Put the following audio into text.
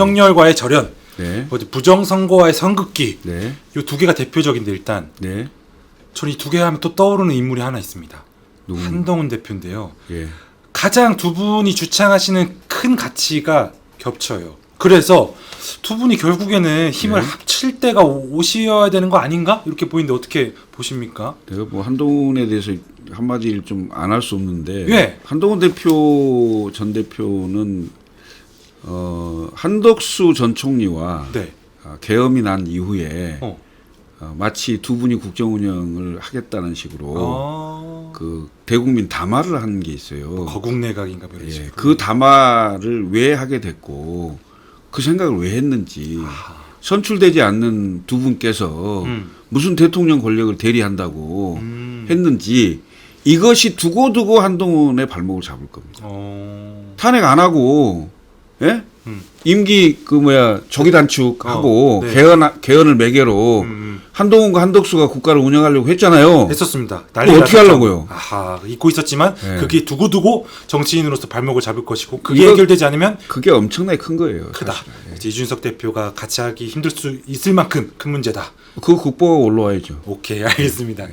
윤석열과의 절연, 네. 어디 부정 선거와의 선긋기 네. 이 두 개가 대표적인데 일단 네. 저는 이 두 개 하면 또 떠오르는 인물이 하나 있습니다. 누구? 한동훈 대표인데요. 예. 가장 두 분이 주창하시는 큰 가치가 겹쳐요. 그래서 두 분이 결국에는 힘을 네. 합칠 때가 오- 오시어야 되는 거 아닌가? 이렇게 보이는데 어떻게 보십니까? 내가 뭐 한동훈에 대해서 한마디를 좀안 할 수 없는데 예. 한동훈 대표 전 대표는 어, 한덕수 전 총리와 네. 아, 계엄이 난 이후에 어. 어, 마치 두 분이 국정 운영을 하겠다는 식으로 어. 그 대국민 담화를 한 게 있어요. 거국 내각인가 뭐 이런 예, 식으로. 그 담화를 왜 하게 됐고 그 생각을 왜 했는지 선출되지 않는 두 분께서 음. 무슨 대통령 권력을 대리한다고 음. 했는지 이것이 두고두고 한동훈의 발목을 잡을 겁니다. 어. 탄핵 안 하고 예? 음. 임기 그 뭐야 조기 단축하고 어, 네. 개헌 개헌을 매개로 음. 한동훈과 한덕수가 국가를 운영하려고 했잖아요. 했었습니다. 그거 어떻게 났었죠. 하려고요? 아하 잊고 있었지만 네. 그게 두고두고 정치인으로서 발목을 잡을 것이고 그게 이거- 해결되지 않으면 그게 엄청나게 큰 거예요. 크다. 사실은. 이제 이준석 대표가 같이 하기 힘들 수 있을 만큼 큰 문제다. 그 국보가 올라와야죠. 오케이 알겠습니다.